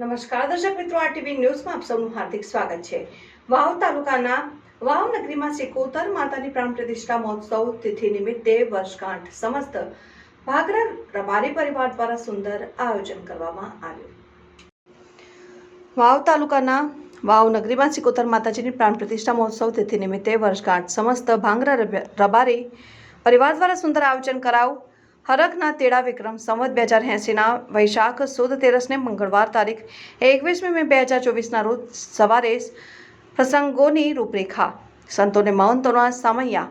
નમસ્કાર, દર્શક મિત્રો આરટીવી ન્યૂઝમાં આપ સૌનું હાર્દિક સ્વાગત છે. વાવ તાલુકાના વાવ નગરીમાં સિકોતર માતાની પ્રાણ પ્રતિષ્ઠા મહોત્સવ તિથિ નિમિત્તે વર્ષગાંઠ સમસ્ત ભાગરા રબારી પરિવાર દ્વારા સુંદર આયોજન કરવામાં આવ્યું. વાવ તાલુકાના વાવ નગરીમાં સિકોતર માતાજીની પ્રાણ પ્રતિષ્ઠા મહોત્સવ તિથિ નિમિત્તે વર્ષગાંઠ સમસ્ત ભાંગરા રબ- રબારી પરિવાર દ્વારા સુંદર આયોજન કરાવ હરકના તેડા વિક્રમ, સંવત બે હજાર એંસીના વૈશાખ સુદ તેરસને મંગળવાર તારીખ એકવીસમી મે બે હજાર ચોવીસના રોજ સવારે પ્રસંગોની રૂપરેખા, સંતોને મહંતોના સામૈયા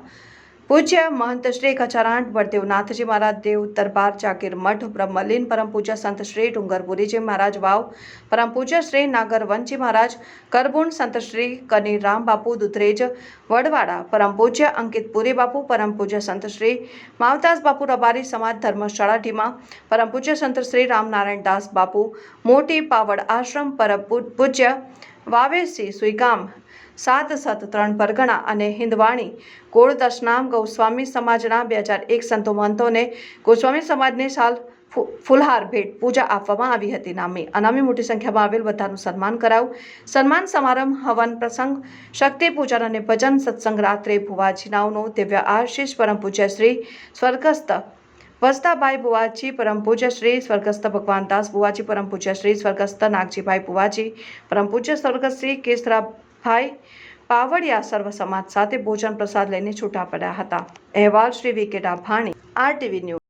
પૂજ્ય મહંત શ્રી કચારાંટ બળદેવનાથજી મહારાજ દેવ દરબાર ચાકીર મઠ બ્રહ્મલીન પરમ પૂજ્ય સંત શ્રી ડુંગરપુરીજી મહારાજ વાવ, પરમ પૂજ્ય શ્રી નાગરવંશજી મહારાજ, કરબુણ સંત શ્રી કનીરામ બાપુ દુધરેજ, વડવાડા, પરમ પૂજ્ય અંકિત પુરી બાપુ, પરમ પૂજ્ય સંત શ્રી માવતાસ બાપુ રબારી સમાજ ધર્મશાળા ઢીમા, પરમ પૂજ્ય સંત શ્રી રામનારાયણ દાસ બાપુ, મોટી પાવડ આશ્રમ પરમ પૂજ્ય વાવેસી, સુઈગામ, સાત સત ત્રણ પરગણા અને હિંદવાણી, ગોળ દશનામ ગૌસ્વામી સમાજના બે હજાર એક સંતો મહંતોને ગોસ્વામી સમાજની સાલ ફુલહાર ભેટ પૂજા આપવામાં આવી હતી. નામી, અનામી મોટી સંખ્યામાં આવેલ બધાનું સન્માન કરાવું સન્માન સમારંભ, હવન પ્રસંગ, શક્તિ પૂજન અને ભજન સત્સંગ રાત્રે ભુવાજીનાઓનો દિવ્ય આશીષ, પરમ પૂજ્ય શ્રી સ્વર્ગસ્થ વસ્તાભાઈ બુવાજી પરમ પૂજ્ય શ્રી સ્વર્ગસ્થ ભગવાનદાસ બુવાજી પરમ પૂજ્ય શ્રી સ્વર્ગસ્થ નાગજીભાઈ બુવાજી પરમ પૂજ્ય સ્વર્ગસ્થ શ્રી કેસરાભાઈ પાવડિયા સર્વ સમાજ સાથે ભોજન પ્રસાદ લઈને છૂટા પડ્યા હતા. અહેવાલ શ્રી વિકેટા ભાણી આરટીવી ન્યૂઝ.